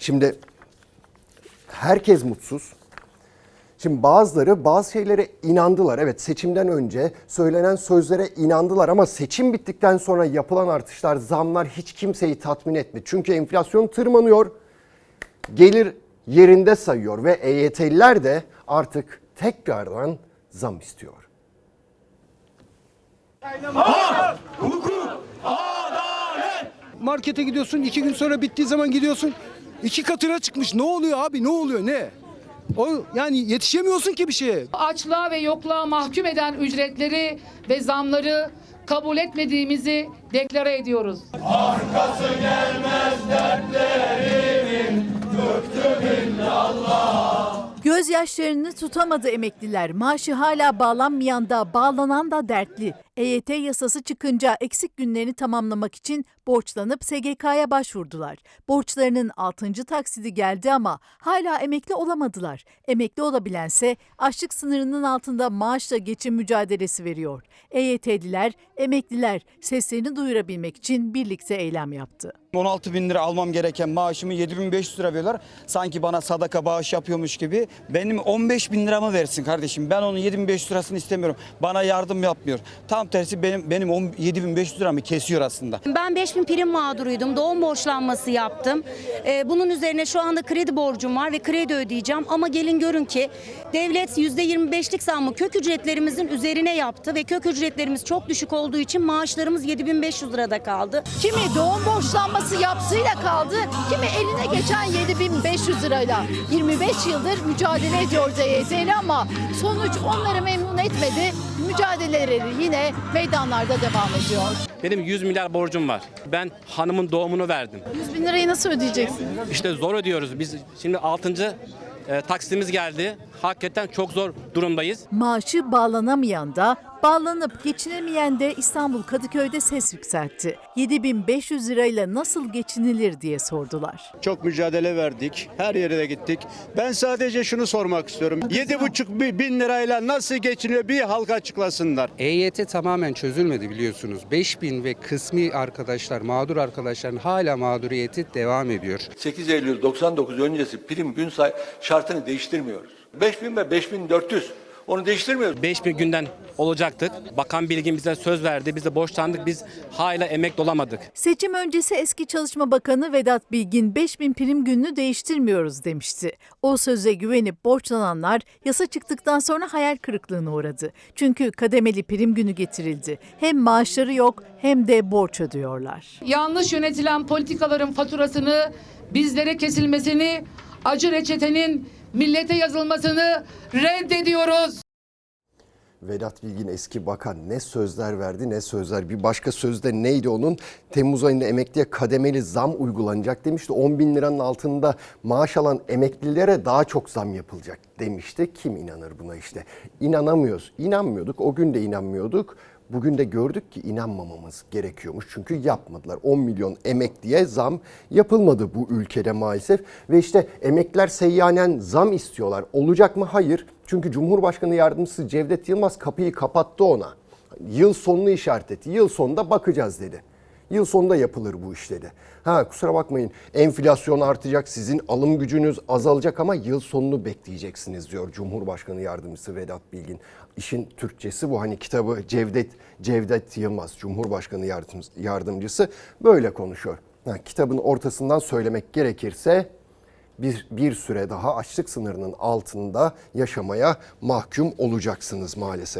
Şimdi herkes mutsuz. Şimdi bazıları bazı şeylere inandılar. Evet seçimden önce söylenen sözlere inandılar ama seçim bittikten sonra yapılan artışlar, zamlar hiç kimseyi tatmin etmedi. Çünkü enflasyon tırmanıyor, gelir yerinde sayıyor ve EYT'liler de artık tekrardan zam istiyor. Markete gidiyorsun iki gün sonra bittiği zaman gidiyorsun iki katına çıkmış. Ne oluyor abi ne oluyor ne? O yani yetişemiyorsun ki bir şeye. açlığa ve yokluğa mahkum eden ücretleri ve zamları kabul etmediğimizi deklare ediyoruz. Gözyaşlarını tutamadı emekliler. Maaşı hala bağlanmayan da bağlanan da dertli. EYT yasası çıkınca eksik günlerini tamamlamak için borçlanıp SGK'ya başvurdular. Borçlarının 6. taksidi geldi ama hala emekli olamadılar. Emekli olabilense açlık sınırının altında maaşla geçim mücadelesi veriyor. EYT'liler, emekliler seslerini duyurabilmek için birlikte eylem yaptı. 16 bin lira almam gereken maaşımı 7500 lira veriyorlar. Sanki bana sadaka bağış yapıyormuş gibi. Benim 15 bin liramı versin kardeşim. Ben onun 7500 lirasını istemiyorum. Bana yardım yapmıyor. Tam tersi benim benim 10 7500 liramı kesiyor aslında. Ben 5000 prim mağduruydum. Doğum borçlanması yaptım. Ee, bunun üzerine şu anda kredi borcum var ve kredi ödeyeceğim. Ama gelin görün ki devlet %25'lik zammı kök ücretlerimizin üzerine yaptı ve kök ücretlerimiz çok düşük olduğu için maaşlarımız 7500 lirada kaldı. Kimi doğum borçlanması yapsıyla kaldı, kimi eline geçen 7500 lirayla. 25 yıldır mücadele ediyor EYT'li ama sonuç onları memnun etmedi. Mücadeleleri yine meydanlarda devam ediyor. Benim 100 milyar borcum var. Ben hanımın doğumunu verdim. 100 bin lirayı nasıl ödeyeceksin? İşte zor ödüyoruz. Biz şimdi 6. taksitimiz geldi. Hakikaten çok zor durumdayız. Maaşı bağlanamayan da, bağlanıp geçinemeyen de İstanbul Kadıköy'de ses yükseltti. 7500 lirayla nasıl geçinilir diye sordular. Çok mücadele verdik. Her yere de gittik. Ben sadece şunu sormak istiyorum. 7,5 bi- bin lirayla nasıl geçiniyor bir halka açıklasınlar. EYT tamamen çözülmedi biliyorsunuz. 5000 ve kısmi arkadaşlar, mağdur arkadaşların hala mağduriyeti devam ediyor. 8 Eylül 99 öncesi prim gün say şartını değiştirmiyoruz. 5000 ve 5400 onu değiştirmiyoruz. 5000 günden olacaktık. Bakan bilgin bize söz verdi. Biz de borçlandık. Biz hala emekli olamadık. Seçim öncesi eski Çalışma Bakanı Vedat Bilgin 5000 prim gününü değiştirmiyoruz demişti. O söze güvenip borçlananlar yasa çıktıktan sonra hayal kırıklığına uğradı. Çünkü kademeli prim günü getirildi. Hem maaşları yok hem de borç ödüyorlar. Yanlış yönetilen politikaların faturasını bizlere kesilmesini, acı reçetenin millete yazılmasını reddediyoruz. Vedat Bilgin eski bakan ne sözler verdi ne sözler. Bir başka sözde neydi onun? Temmuz ayında emekliye kademeli zam uygulanacak demişti. 10 bin liranın altında maaş alan emeklilere daha çok zam yapılacak demişti. Kim inanır buna işte? İnanamıyoruz. İnanmıyorduk. O gün de inanmıyorduk. Bugün de gördük ki inanmamamız gerekiyormuş. Çünkü yapmadılar. 10 milyon emekliye zam yapılmadı bu ülkede maalesef. Ve işte emekliler seyyanen zam istiyorlar. Olacak mı? Hayır. Çünkü Cumhurbaşkanı Yardımcısı Cevdet Yılmaz kapıyı kapattı ona. Yıl sonunu işaret etti. Yıl sonunda bakacağız dedi. Yıl sonunda yapılır bu iş dedi. Ha kusura bakmayın enflasyon artacak, sizin alım gücünüz azalacak ama yıl sonunu bekleyeceksiniz diyor Cumhurbaşkanı Yardımcısı Vedat Bilgin. İşin Türkçesi bu hani kitabı Cevdet Cevdet Yılmaz Cumhurbaşkanı Yardımcısı böyle konuşuyor. Ha, kitabın ortasından söylemek gerekirse bir, bir süre daha açlık sınırının altında yaşamaya mahkum olacaksınız maalesef.